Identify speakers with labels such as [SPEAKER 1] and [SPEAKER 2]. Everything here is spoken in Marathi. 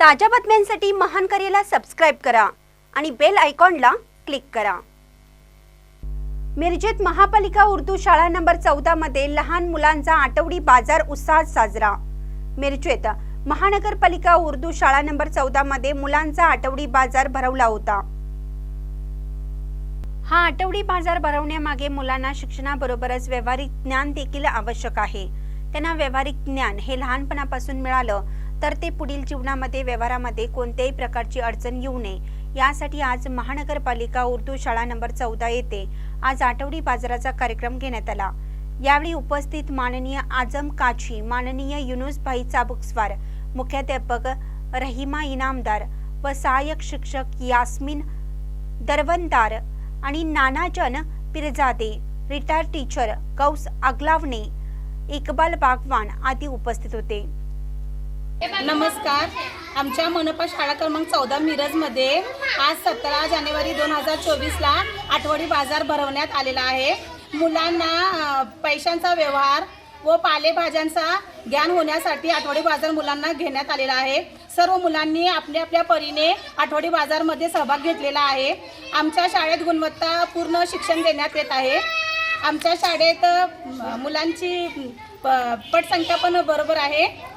[SPEAKER 1] ताज्या बातम्यांसाठी महान करेला सबस्क्राईब करा आणि बेल आयकॉनला क्लिक करा. मिरजेत महापालिका उर्दू शाळा नंबर चौदा मध्ये लहान मुलांचा आठवडी बाजार उत्साहात साजरा. मिरजेत महानगरपालिका उर्दू शाळा नंबर चौदा मध्ये मुलांचा आठवडी बाजार भरवला होता. हा आठवडी बाजार भरवण्यामागे मुलांना शिक्षणाबरोबरच व्यावहारिक ज्ञान देखील आवश्यक आहे. त्यांना व्यावहारिक ज्ञान हे लहानपणापासून मिळालं. तर ते पुढील जीवनामध्ये व्यवहारामध्ये कोणत्याही प्रकारची अडचण येऊ नये. यासाठी आज महानगरपालिका उर्दू शाळा नंबर चौदा येथे आज आठवडी बाजाराचा कार्यक्रम घेण्यात आला. यावेळी उपस्थित माननीय आजम काची माननीय युनुस भाई चाबुकस्वार मुख्याध्यापक रहिमा इनामदार व सहाय्यक शिक्षक यास्मिन दरवंदार आणि नानाजन पिरजादे रिटायर्ड टीचर कौस आगलावणे इकबाल बागवान आदी उपस्थित होते.
[SPEAKER 2] नमस्कार. आमच्या मनपा शाळा क्रमांक चौदा मिरजमध्ये आज सतरा जानेवारी दोन हजार चोवीसला आठवडी बाजार भरवण्यात आलेला आहे. मुलांना पैशांचा व्यवहार व पालेभाज्यांचा ज्ञान होण्यासाठी आठवडी बाजार मुलांना घेण्यात आलेला आहे. सर्व मुलांनी आपल्या आपल्या परीने आठवडी बाजारमध्ये सहभाग घेतलेला आहे. आमच्या शाळेत गुणवत्तापूर्ण शिक्षण देण्यात येत आहे. आमच्या शाळेत मुलांची प- पटसंख्या पण बरोबर आहे.